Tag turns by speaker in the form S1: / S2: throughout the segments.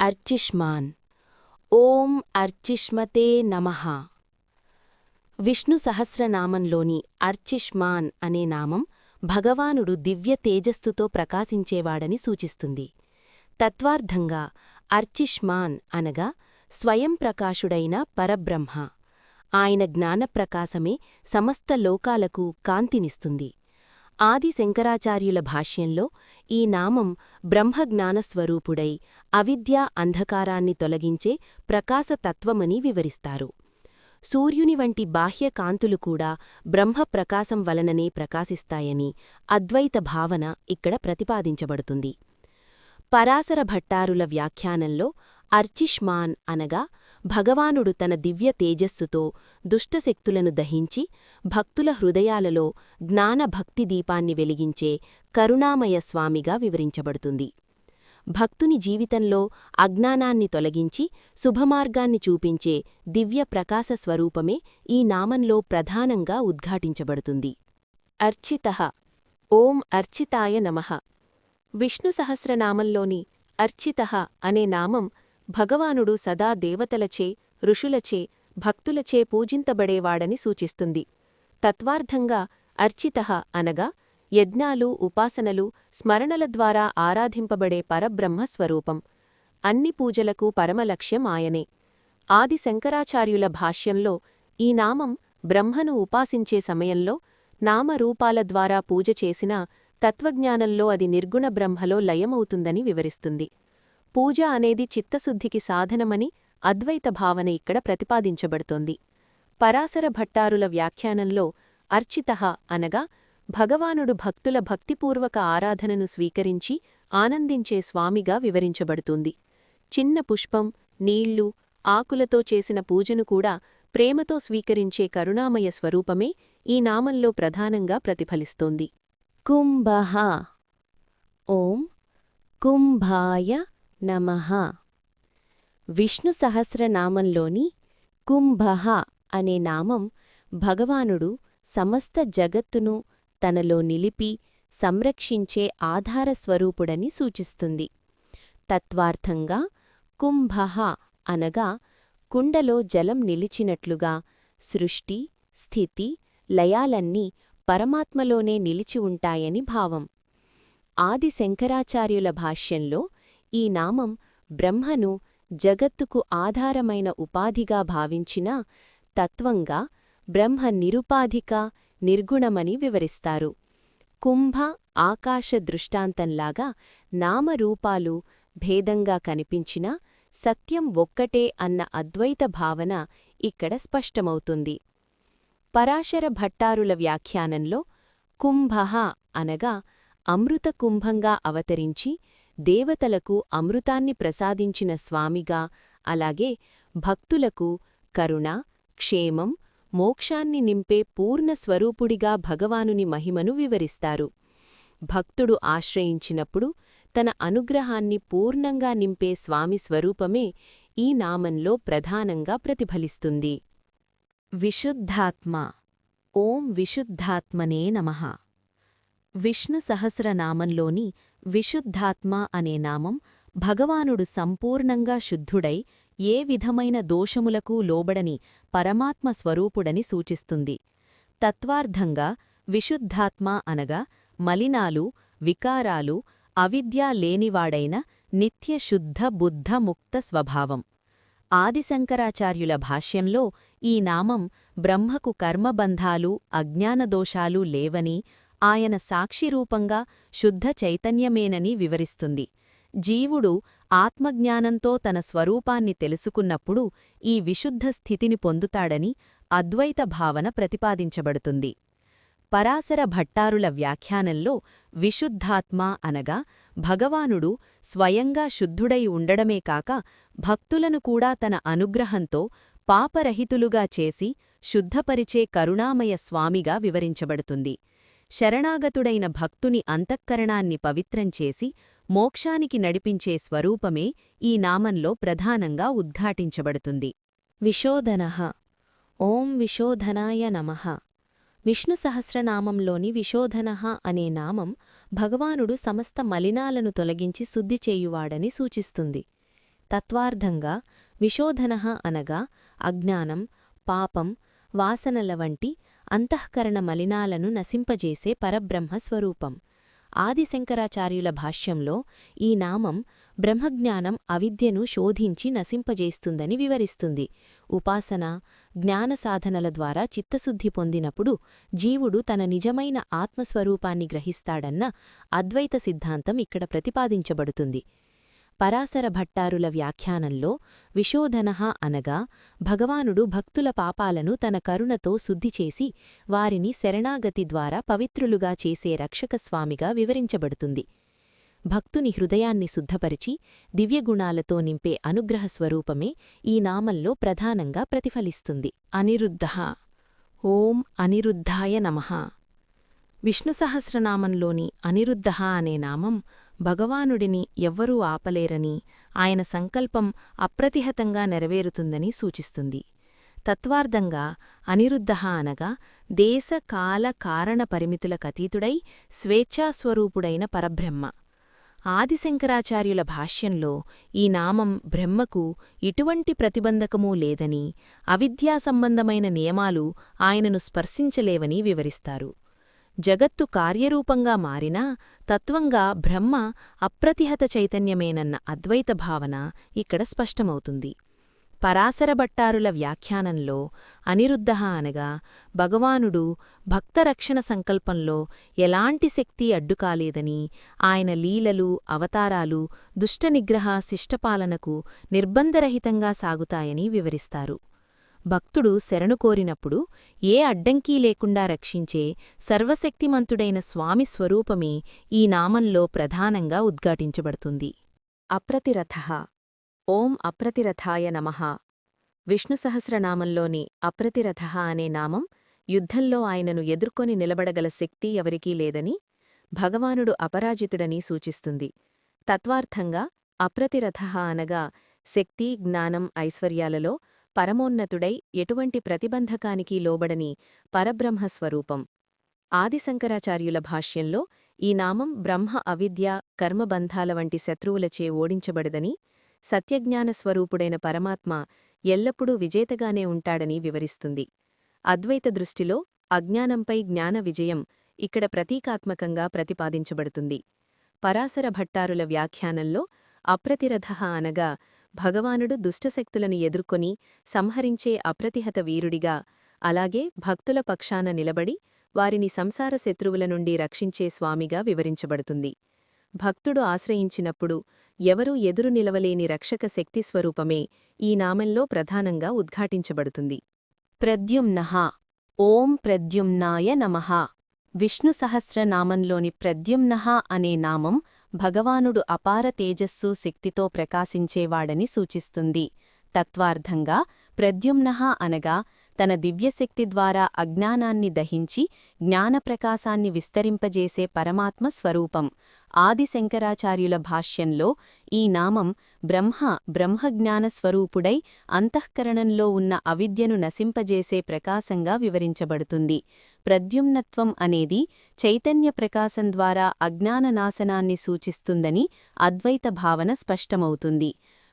S1: అర్చిష్మాన్ ఓం అర్చిష్మతే నమ విష్ణు సహస్రనామంలోని అర్చిష్మాన్ అనే నామం భగవానుడు దివ్య తేజస్సుతో ప్రకాశించేవాడని సూచిస్తుంది తత్వార్థంగా అర్చిష్మాన్ అనగా స్వయం ప్రకాశుడైన పరబ్రహ్మ ఆయన జ్ఞానప్రకాశమే సమస్త లోకాలకు కాంతినిస్తుంది ఆది శంకరాచార్యుల భాష్యంలో ఈ నామం బ్రహ్మజ్ఞానస్వరూపుడై అవిద్యా అంధకారాన్ని తొలగించే ప్రకాశతత్వమని వివరిస్తారు. సూర్యుని వంటి బాహ్య కాంతులు కూడా బ్రహ్మ ప్రకాశం వలననే ప్రకాశిస్తాయని అద్వైత భావన ఇక్కడ ప్రతిపాదించబడుతుంది. పరాశర భట్టారుల వ్యాఖ్యానంలో అర్చిష్మాన్ అనగా భగవానుడు తన దివ్య తేజస్సుతో దుష్టశక్తులను దహించి భక్తుల హృదయాలలో జ్ఞాన భక్తి దీపాన్ని వెలిగించే కరుణామయ స్వామిగా వివరించబడుతుంది. భక్తుని జీవితంలో అజ్ఞానాన్ని తొలగించి శుభమార్గాన్ని చూపించే దివ్య ప్రకాశ స్వరూపమే ఈ నామంలో ప్రధానంగా ఉద్ఘాటించబడుతుంది. అర్చిత. ఓం అర్చితాయ నమః. విష్ణు సహస్రనామంలోని అర్చిత అనే నామం భగవానుడు సదా దేవతలచే ఋషులచే భక్తులచే పూజింతబడేవాడని సూచిస్తుంది. తత్వార్థంగా అర్చిత అనగా యజ్ఞాలు ఉపాసనలు స్మరణల ద్వారా ఆరాధింపబడే పరబ్రహ్మ స్వరూపం. అన్ని పూజలకు పరమలక్ష్యం ఆయనే. ఆది శంకరాచార్యుల భాష్యంలో ఈ నామం బ్రహ్మను ఉపాసించే సమయంలో నామరూపాల ద్వారా పూజ చేసినా తత్వజ్ఞానంలో అది నిర్గుణ బ్రహ్మలో లయమవుతుందని వివరిస్తుంది. పూజ అనేది చిత్తశుద్ధికి సాధనమని అద్వైత భావన ఇక్కడ ప్రతిపాదించబడుతోంది. పరాశర భట్టారుల వ్యాఖ్యానంలో అర్చిత అనగా భగవానుడు భక్తుల భక్తిపూర్వక ఆరాధనను స్వీకరించి ఆనందించే స్వామిగా వివరించబడుతుంది. చిన్న పుష్పం నీళ్ళు ఆకులతో చేసిన పూజను కూడా ప్రేమతో స్వీకరించే కరుణామయ స్వరూపమే ఈ నామంలో ప్రధానంగా ప్రతిఫలిస్తోంది. కుంభ. ఓం కుంభాయ నమః. విష్ణు సహస్రనామంలోని కుంభ అనే నామం భగవానుడు సమస్త జగత్తును తనలో నిలిపి సంరక్షించే ఆధారస్వరూపుడని సూచిస్తుంది. తత్వార్థంగా కుంభ అనగా కుండలో జలం నిలిచినట్లుగా సృష్టి స్థితి లయాలన్నీ పరమాత్మలోనే నిలిచి ఉంటాయని భావం. ఆది శంకరాచార్యుల భాష్యంలో ఈ నామం బ్రహ్మను జగత్తుకు ఆధారమైన ఉపాధిగా భావించినా తత్వంగా బ్రహ్మ నిరుపాధిక నిర్గుణమని వివరిస్తారు. కుంభ ఆకాశ దృష్టాంతంలాగా నామరూపాలు భేదంగా కనిపించినా సత్యం ఒక్కటే అన్న అద్వైత భావన ఇక్కడ స్పష్టమవుతుంది. పరాశర భట్టారుల వ్యాఖ్యానంలో కుంభ అనగా అమృత కుంభంగా అవతరించి దేవతలకు అమృతాన్ని ప్రసాదించిన స్వామిగా అలాగే భక్తులకు కరుణ క్షేమం మోక్షాన్ని నింపే పూర్ణ స్వరూపుడిగా భగవానుని మహిమను వివరిస్తారు. భక్తుడు ఆశ్రయించినప్పుడు తన అనుగ్రహాన్ని పూర్ణంగా నింపే స్వామి స్వరూపమే ఈ నామంలో ప్రధానంగా ప్రతిఫలిస్తుంది. విశుద్ధాత్మ. ఓం విశుద్ధాత్మనే నమః. విష్ణు సహస్రనామంలోని విశుద్ధాత్మ అనే నామం భగవానుడు సంపూర్ణంగా శుద్ధుడై ఏ విధమైన దోషములకు లోబడని పరమాత్మ స్వరూపుడని సూచిస్తుంది. తత్వార్థంగా విశుద్ధాత్మ అనగా మలినాలు వికారాలు అవిద్యా లేనివాడైన నిత్య శుద్ధ బుద్ధ ముక్త స్వభావం. ఆదిశంకరాచార్యుల భాష్యంలో ఈ నామం బ్రహ్మకు కర్మబంధాలు అజ్ఞానదోషాలు లేవని ఆయన సాక్షిరూపంగా శుద్ధ చైతన్యమేనని వివరిస్తుంది. జీవుడు ఆత్మజ్ఞానంతో తన స్వరూపాన్ని తెలుసుకున్నప్పుడు ఈ విశుద్ధ స్థితిని పొందుతాడని అద్వైత భావన ప్రతిపాదించబడుతుంది. పరాశర భట్టారుల వ్యాఖ్యానంలో విశుద్ధాత్మ అనగా భగవానుడు స్వయంగా శుద్ధుడై ఉండడమే కాక భక్తులను కూడా తన అనుగ్రహంతో పాపరహితులుగా చేసి శుద్ధపరిచే కరుణామయ స్వామిగా వివరించబడుతుంది. శరణాగతుడైన భక్తుని అంతఃకరణాన్ని పవిత్రం చేసి మోక్షానికి నడిపించే స్వరూపమే ఈ నామంలో ప్రధానంగా ఉద్ఘాటించబడుతుంది. విశోధన. ఓం విశోధనాయ నమః. విష్ణు సహస్రనామంలోని విశోధన అనే నామం భగవానుడు సమస్త మలినాలను తొలగించి శుద్ధి చేయువాడని సూచిస్తుంది. తత్వార్థంగా విశోధన అనగా అజ్ఞానం పాపం వాసనల వంటి అంతఃకరణ మలినాలను నశింపజేసే పరబ్రహ్మ స్వరూపం. ఆదిశంకరాచార్యుల భాష్యంలో ఈ నామం బ్రహ్మజ్ఞానం అవిద్యను శోధించి నశింపజేస్తుందని వివరిస్తుంది. ఉపాసన జ్ఞాన సాధనల ద్వారా చిత్తశుద్ధి పొందినప్పుడు జీవుడు తన నిజమైన ఆత్మస్వరూపాన్ని గ్రహిస్తాడన్న అద్వైత సిద్ధాంతం ఇక్కడ ప్రతిపాదించబడుతుంది. పరాశర భట్టారుల వ్యాఖ్యానంలో విశోధనః అనగా భగవానుడు భక్తుల పాపాలను తన కరుణతో శుద్ధిచేసి వారిని శరణాగతి ద్వారా పవిత్రులుగా చేసే రక్షకస్వామిగా వివరించబడుతుంది. భక్తుని హృదయాన్ని శుద్ధపరిచి దివ్యగుణాలతో నింపే అనుగ్రహ స్వరూపమే ఈ నామంలో ప్రధానంగా ప్రతిఫలిస్తుంది. అనిరుద్ధ. ఓం అనిరుద్ధాయ నమః. విష్ణు సహస్రనామంలోని అనిరుద్ధ అనే నామం భగవానుడిని ఎవ్వరూ ఆపలేరని ఆయన సంకల్పం అప్రతిహతంగా నెరవేరుతుందని సూచిస్తుంది. తత్వార్థంగా అనిరుద్ధ అనగా దేశ కాల కారణ పరిమితులకతీతుడై స్వేచ్ఛాస్వరూపుడైన పరబ్రహ్మ. ఆదిశంకరాచార్యుల భాష్యంలో ఈ నామం బ్రహ్మకు ఇటువంటి ప్రతిబంధకమూ లేదని అవిద్యా సంబంధమైన నియమాలు ఆయనను స్పర్శించలేవని వివరిస్తారు. జగత్తు కార్యరూపంగా మారినా తత్వంగా బ్రహ్మ అప్రతిహత చైతన్యమేనన్న అద్వైత భావన ఇక్కడ స్పష్టమవుతుంది. పరాశరభట్టారుల వ్యాఖ్యానంలో అనిరుద్ధ అనగా భగవానుడు భక్తరక్షణ సంకల్పంలో ఎలాంటి శక్తి అడ్డుకాలేదని ఆయన లీలలు అవతారాలు దుష్టనిగ్రహ శిష్టపాలనకు నిర్బంధరహితంగా సాగుతాయని వివరిస్తారు. భక్తుడు శరణు కోరినప్పుడు ఏ అడ్డంకీ లేకుండా రక్షించే సర్వశక్తిమంతుడైన స్వామి స్వరూపమే ఈ నామంలో ప్రధానంగా ఉద్ఘాటించబడుతుంది. అప్రతిరథ. ఓం అప్రతిరథాయ నమః. విష్ణు సహస్రనామంలోని అప్రతిరథ అనే నామం యుద్ధంలో ఆయనను ఎదుర్కొని నిలబడగల శక్తి ఎవరికీ లేదని భగవానుడు అపరాజితుడని సూచిస్తుంది. తత్వార్థంగా అప్రతిరథ అనగా శక్తి జ్ఞానం ఐశ్వర్యాలలో పరమోన్నతుడై ఎటువంటి ప్రతిబంధకానికి లోబడని పరబ్రహ్మస్వరూపం. ఆదిశంకరాచార్యుల భాష్యంలో ఈ నామం బ్రహ్మ అవిద్య కర్మబంధాల వంటి శత్రువులచే ఓడించబడదని సత్యజ్ఞానస్వరూపుడైన పరమాత్మ ఎల్లప్పుడూ విజేతగానే ఉంటాడని వివరిస్తుంది. అద్వైత దృష్టిలో అజ్ఞానంపై జ్ఞాన విజయం ఇక్కడ ప్రతీకాత్మకంగా ప్రతిపాదించబడుతుంది. పరాశర భట్టారుల వ్యాఖ్యానంలో అప్రతిరథ అనగా భగవానుడు దుష్టశక్తులను ఎదుర్కొని సంహరించే అప్రతిహత వీరుడిగా అలాగే భక్తుల పక్షాన నిలబడి వారిని సంసార శత్రువుల నుండి రక్షించే స్వామిగా వివరించబడుతుంది. భక్తుడు ఆశ్రయించినప్పుడు ఎవరూ ఎదురు నిలవలేని రక్షక శక్తిస్వరూపమే ఈ నామంలో ప్రధానంగా ఉద్ఘాటించబడుతుంది. ప్రద్యుమ్నః. ఓం ప్రద్యుమ్నాయ నమః. విష్ణు సహస్రనామంలోని ప్రద్యుమ్న అనే నామం భగవానుడు అపార తేజస్సు శక్తితో ప్రకాశించేవాడని సూచిస్తుంది. తత్వార్థంగా ప్రద్యుమ్న అనగా తన దివ్యశక్తి ద్వారా అజ్ఞానాన్ని దహించి జ్ఞానప్రకాశాన్ని విస్తరింపజేసే పరమాత్మ స్వరూపం. ఆదిశంకరాచార్యుల భాష్యంలో ఈ నామం బ్రహ్మ బ్రహ్మజ్ఞానస్వరూపుడై అంతఃకరణంలో ఉన్న అవిద్యను నశింపజేసే ప్రకాశంగా వివరించబడుతుంది. ప్రద్యుమ్నత్వం అనేది చైతన్య ప్రకాశం ద్వారా అజ్ఞాననాశనాన్ని సూచిస్తుందని అద్వైత భావన స్పష్టమవుతుంది.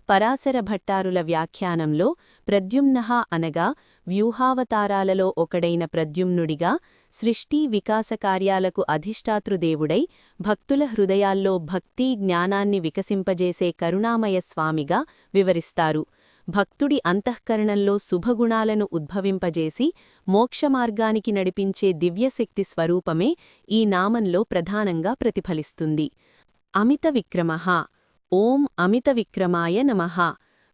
S1: పరాశర భట్టారుల వ్యాఖ్యానంలో ప్రద్యుమ్న అనగా వ్యూహావతారాలలో ఒకడైన ప్రద్యుమ్నుడిగా సృష్టి వికాస కార్యాలకు అధిష్టాతృదేవుడై భక్తుల హృదయాల్లో భక్తి జ్ఞానాన్ని వికసింపజేసే కరుణామయ స్వామిగా వివరిస్తారు. భక్తుడి అంతఃకరణంలో శుభగుణాలను ఉద్భవింపజేసి మోక్షమార్గానికి నడిపించే దివ్యశక్తి స్వరూపమే ఈ నామంలో ప్రధానంగా ప్రతిఫలిస్తుంది. అమిత విక్రమః ఓం అమిత విక్రమాయ నమః.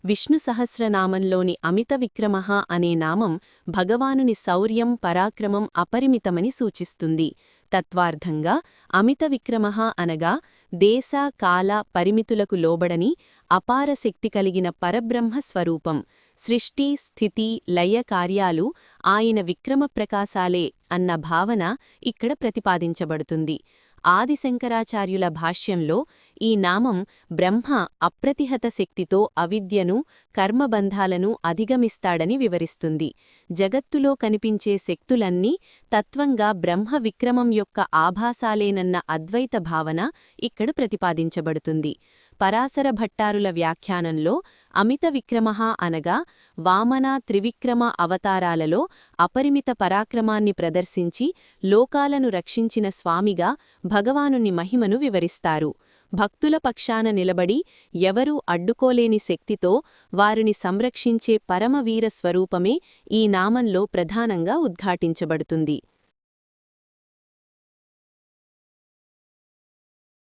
S1: విష్ణు సహస్రనామంలోని అమిత విక్రమః అనే నామం భగవానుని శౌర్యం పరాక్రమం అపరిమితమని సూచిస్తుంది. తత్వార్థంగా అమిత విక్రమః అనగా దేశ కాల పరిమితులకు లోబడని అపార శక్తి కలిగిన పరబ్రహ్మ స్వరూపం. సృష్టి స్థితి లయ కార్యాలు ఆయన విక్రమ ప్రకాశాలే అన్న భావన ఇక్కడ ప్రతిపాదించబడుతుంది. ఆదిశంకరాచార్యుల భాష్యంలో ఈ నామం బ్రహ్మ అప్రతిహత శక్తితో అవిద్యను కర్మబంధాలను అధిగమిస్తాడని వివరిస్తుంది. జగత్తులో కనిపించే శక్తులన్నీ తత్వంగా బ్రహ్మ విక్రమం యొక్క ఆభాసాలేనన్న అద్వైత భావన ఇక్కడ ప్రతిపాదించబడుతుంది. పరాశర భట్టారుల వ్యాఖ్యానంలో అమిత విక్రమః అనగా వామన త్రివిక్రమ అవతారాలలో అపరిమిత పరాక్రమాన్ని ప్రదర్శించి లోకాలను రక్షించిన స్వామిగా భగవానుని మహిమను వివరిస్తారు. భక్తుల పక్షాన నిలబడి ఎవరూ అడ్డుకోలేని శక్తితో వారిని సంరక్షించే పరమవీర స్వరూపమే ఈ నామంలో ప్రధానంగా ఉద్ఘాటించబడుతుంది.